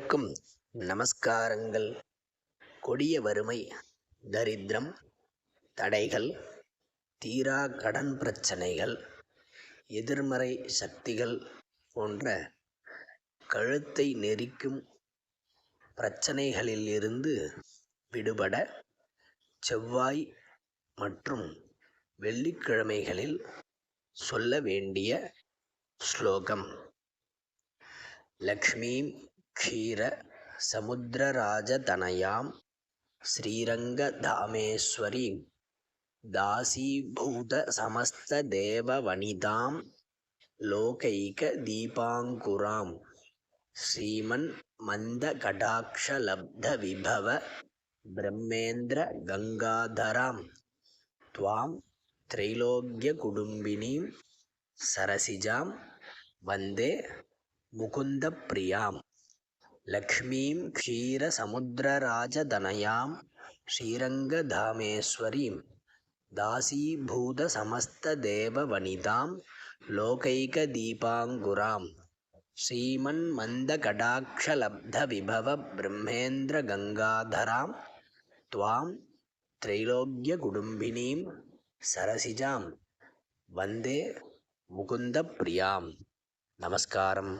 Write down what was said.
அனைவருக்கும் நமஸ்காரங்கள். கொடிய வறுமை தரித்திரம் தடைகள் தீரா கடன் பிரச்சனைகள் எதிர்மறை சக்திகள் போன்ற கழுத்தை நெரிக்கும் பிரச்சனைகளிலிருந்து விடுபட செவ்வாய் மற்றும் வெள்ளிக்கிழமைகளில் சொல்ல வேண்டிய ஸ்லோகம். லக்ஷ்மீம் క్షీర సముద్రరాజతనయాం శ్రీరంగధామేశ్వరి దాసీభూత సమస్త దేవవనితాం లోకైక దీపాంకురాం శ్రీమన్ మందకటాక్షలబ్ధ విభవ బ్రహ్మేంద్ర గంగాధరాం త్వాం త్రైలోక్యకుటుంబినీం సరసిజాం వందే முகுந்த பிரியாம் क्षीरसमुद्रराजतनयां श्रीरङ्गधामेश्वरीं दासीभूतसमस्तदेववनितां लोकैकदीपाङ्कुरां श्रीमन्मन्दकटाक्षलब्धविभव ब्रह्मेन्द्रगङ्गाधरां त्वां त्रैलोक्यकुटुम्बिनीं सरसिजां वन्दे मुकुन्दप्रियां நமஸ்காரம்